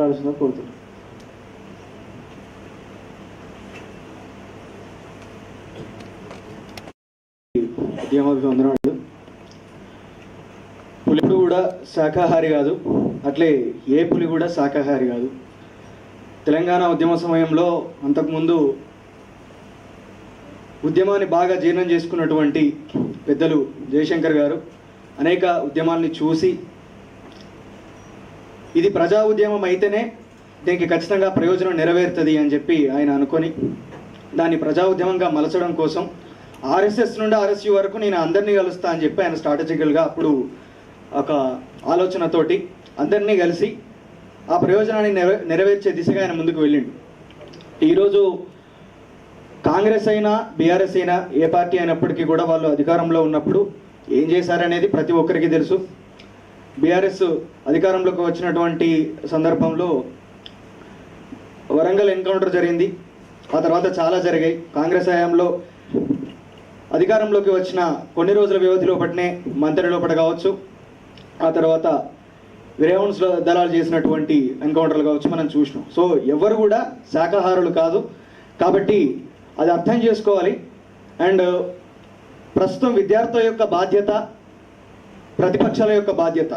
మాట్లాడాల్సిన కోరుతున్నాను ఉద్యమాభివందనాలు. పులి కూడా శాకాహారి కాదు. అట్లే ఏ పులి కూడా శాకాహారి కాదు. తెలంగాణ ఉద్యమ సమయంలో అంతకుముందు ఉద్యమాన్ని బాగా జీర్ణం చేసుకున్నటువంటి పెద్దలు జయశంకర్ గారు అనేక ఉద్యమాల్ని చూసి ఇది ప్రజా ఉద్యమం అయితేనే దీనికి ఖచ్చితంగా ప్రయోజనం నెరవేరుతుంది అని చెప్పి ఆయన అనుకొని దాన్ని ప్రజా ఉద్యమంగా మలచడం కోసం ఆర్ఎస్ఎస్ నుండి ఆర్ఎస్యు వరకు నేను అందరినీ కలుస్తా అని చెప్పి ఆయన స్ట్రాటజికల్గా అప్పుడు ఒక ఆలోచనతోటి అందరినీ కలిసి ఆ ప్రయోజనాన్ని నెరవే నెరవేర్చే దిశగా ఆయన ముందుకు వెళ్ళిండు. ఈరోజు కాంగ్రెస్ అయినా బీఆర్ఎస్ అయినా ఏ పార్టీ అయినప్పటికీ కూడా వాళ్ళు అధికారంలో ఉన్నప్పుడు ఏం చేశారనేది ప్రతి ఒక్కరికి తెలుసు. బీఆర్ఎస్ అధికారంలోకి వచ్చినటువంటి సందర్భంలో వరంగల్ ఎన్కౌంటర్ జరిగింది. ఆ తర్వాత చాలా జరిగాయి. కాంగ్రెస్ హయాంలో అధికారంలోకి వచ్చిన కొన్ని రోజుల వ్యవధి లోపటనే మంత్రి లోపల కావచ్చు ఆ తర్వాత విరేవన్స్ దళాలు చేసినటువంటి ఎన్కౌంటర్లు కావచ్చు మనం చూసినాం. సో ఎవరు కూడా శాఖాహారులు కాదు. కాబట్టి అది అర్థం చేసుకోవాలి. అండ్ ప్రస్తుతం విద్యార్థుల యొక్క బాధ్యత ప్రతిపక్షాల యొక్క బాధ్యత.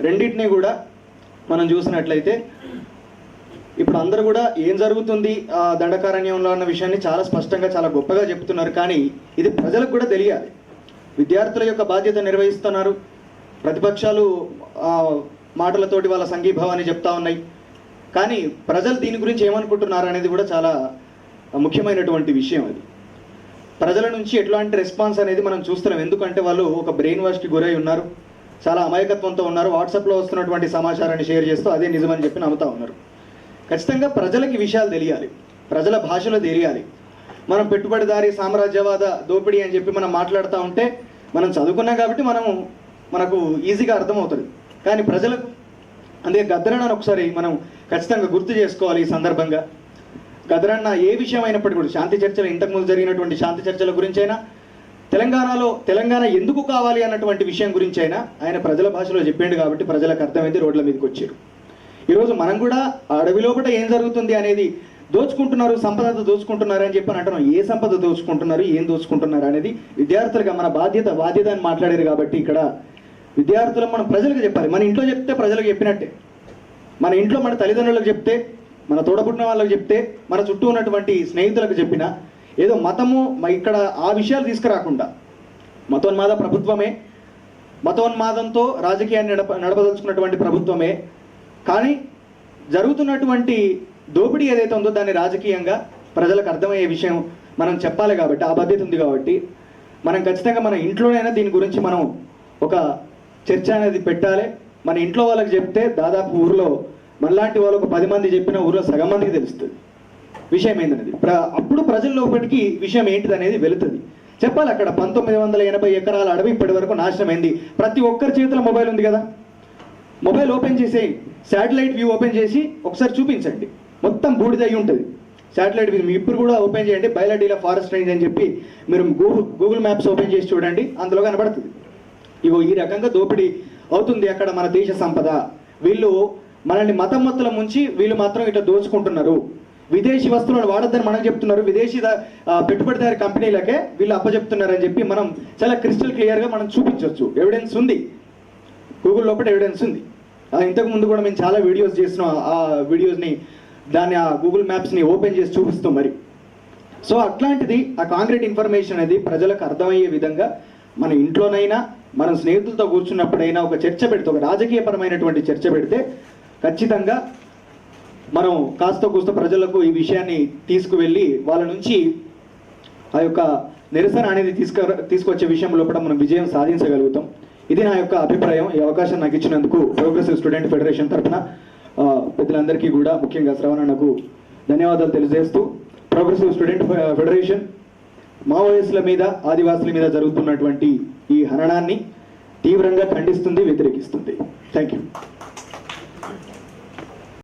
రెండింటినీ కూడా మనం చూసినట్లయితే ఇప్పుడు అందరూ కూడా ఏం జరుగుతుంది ఆ దండకారణ్యంలో అన్న విషయాన్ని చాలా స్పష్టంగా చాలా గొప్పగా చెప్తున్నారు. కానీ ఇది ప్రజలకు కూడా తెలియాలి. విద్యార్థుల యొక్క బాధ్యత నిర్వహిస్తున్నారు. ప్రతిపక్షాలు ఆ, మాటలతోటి వాళ్ళ సంఘీభావాన్ని చెప్తా ఉన్నాయి. కానీ ప్రజలు దీని గురించి ఏమనుకుంటున్నారు అనేది కూడా చాలా ముఖ్యమైనటువంటి విషయం అది. ప్రజల నుంచి ఎట్లాంటి రెస్పాన్స్ అనేది మనం చూస్తున్నాం. ఎందుకంటే వాళ్ళు ఒక బ్రెయిన్ వాష్కి గురై ఉన్నారు. చాలా అమాయకత్వంతో ఉన్నారు. వాట్సాప్లో వస్తున్నటువంటి సమాచారాన్ని షేర్ చేస్తూ అదే నిజమని చెప్పి నమ్ముతా ఉన్నారు. ఖచ్చితంగా ప్రజలకి విషయాలు తెలియాలి. ప్రజల భాషలో తెలియాలి. మనం పెట్టుబడిదారి సామ్రాజ్యవాద దోపిడీ అని చెప్పి మనం మాట్లాడుతూ ఉంటే మనం చదువుకున్నాం కాబట్టి మనము మనకు ఈజీగా అర్థమవుతుంది. కానీ ప్రజలకు అందుకే గద్దరన్న ఒకసారి మనం ఖచ్చితంగా గుర్తు చేసుకోవాలి ఈ సందర్భంగా. గదరన్న ఏ విషయం అయినప్పటికీ కూడా శాంతి చర్చలు ఇంతకుముందు జరిగినటువంటి శాంతి చర్చల గురించైనా తెలంగాణలో తెలంగాణ ఎందుకు కావాలి అన్నటువంటి విషయం గురించి అయినా ఆయన ప్రజల భాషలో చెప్పిండు కాబట్టి ప్రజలకు అర్థమైంది రోడ్ల మీదకి వచ్చారు. ఈరోజు మనం కూడా అడవి లోపల ఏం జరుగుతుంది అనేది దోచుకుంటున్నారు సంపద దోచుకుంటున్నారు అని చెప్పి అంటున్నాం. ఏ సంపద దోచుకుంటున్నారు ఏం దోచుకుంటున్నారు అనేది విద్యార్థులుగా మన బాధ్యత బాధ్యత అని మాట్లాడారు కాబట్టి ఇక్కడ విద్యార్థులు మనం ప్రజలకు చెప్పాలి. మన ఇంట్లో చెప్తే ప్రజలకు చెప్పినట్టే. మన ఇంట్లో మన తల్లిదండ్రులకు చెప్తే మన తోడబుట్టిన వాళ్ళకి చెప్తే మన చుట్టూ ఉన్నటువంటి స్నేహితులకు చెప్పిన ఏదో మతము ఇక్కడ ఆ విషయాలు తీసుకురాకుండా. మతోన్మాద ప్రభుత్వమే మతోన్మాదంతో రాజకీయాన్ని నడప నడపదలుచుకున్నటువంటి ప్రభుత్వమే కానీ జరుగుతున్నటువంటి దోపిడీ ఏదైతే ఉందో దాన్ని రాజకీయంగా ప్రజలకు అర్థమయ్యే విషయం మనం చెప్పాలి కాబట్టి ఆ బాధ్యత ఉంది కాబట్టి మనం ఖచ్చితంగా మన ఇంట్లోనైనా దీని గురించి మనం ఒక చర్చ అనేది పెట్టాలి. మన ఇంట్లో వాళ్ళకి చెప్తే దాదాపు ఊర్లో మనలాంటి వాళ్ళకు పది మంది చెప్పిన ఊర్లో సగం మందికి తెలుస్తుంది. విషయం ఏంటనేది ప్ర అప్పుడు ప్రజల్లోపటికి విషయం ఏంటిది అనేది వెళుతుంది. చెప్పాలి అక్కడ పంతొమ్మిది వందల ఎనభై ఎకరాల అడవి ఇప్పటి వరకు నాశనమైంది ప్రతి ఒక్కరి చేతిలో మొబైల్ ఉంది కదా. మొబైల్ ఓపెన్ చేసే శాటిలైట్ వ్యూ ఓపెన్ చేసి ఒకసారి చూపించండి. మొత్తం బూడిద అయి ఉంటుంది. శాటిలైట్ వ్యూ ఇప్పుడు కూడా ఓపెన్ చేయండి. బయలడీల ఫారెస్ట్ రేంజ్ అని చెప్పి మీరు గూగుల్ గూగుల్ మ్యాప్స్ ఓపెన్ చేసి చూడండి. అందులో కనబడుతుంది. ఇగో ఈ రకంగా దోపిడీ అవుతుంది అక్కడ మన దేశ సంపద. వీళ్ళు మనల్ని మతం మత్తుల ముంచి వీళ్ళు మాత్రం ఇట్లా దోచుకుంటున్నారు. విదేశీ వస్తువులను వాడద్దని మనం చెప్తున్నారు. విదేశీ పెట్టుబడిదారు పెట్టుబడిదారి కంపెనీలకే వీళ్ళు అప్పచెప్తున్నారని చెప్పి మనం చాలా క్రిస్టల్ క్లియర్గా మనం చూపించవచ్చు ఎవిడెన్స్ ఉంది. గూగుల్ లోపల ఎవిడెన్స్ ఉంది. ఇంతకు ముందు కూడా మేము చాలా వీడియోస్ చేస్తున్నాం. ఆ వీడియోస్ని దాన్ని ఆ గూగుల్ మ్యాప్స్ని ఓపెన్ చేసి చూపిస్తాం మరి. సో అట్లాంటిది ఆ కాంక్రీట్ ఇన్ఫర్మేషన్ అనేది ప్రజలకు అర్థమయ్యే విధంగా మన ఇంట్లోనైనా మనం స్నేహితులతో కూర్చున్నప్పుడైనా ఒక చర్చ పెడితే ఒక రాజకీయపరమైనటువంటి చర్చ పెడితే ఖచ్చితంగా మనం కాస్త కూస్త ప్రజలకు ఈ విషయాన్ని తీసుకువెళ్ళి వాళ్ళ నుంచి ఆ యొక్క నిరసన అనేది తీసుక తీసుకొచ్చే విషయంలో కూడా మనం విజయం సాధించగలుగుతాం. ఇది నా యొక్క అభిప్రాయం. ఈ అవకాశం నాకు ఇచ్చినందుకు ప్రోగ్రెసివ్ స్టూడెంట్ ఫెడరేషన్ తరఫున పెద్దలందరికీ కూడా ముఖ్యంగా శ్రవణకు ధన్యవాదాలు తెలియజేస్తూ ప్రోగ్రెసివ్ స్టూడెంట్ ఫెడరేషన్ మావోయిస్టుల మీద ఆదివాసుల మీద జరుగుతున్నటువంటి ఈ హననాన్ని తీవ్రంగా ఖండిస్తుంది వ్యతిరేకిస్తుంది. Thank you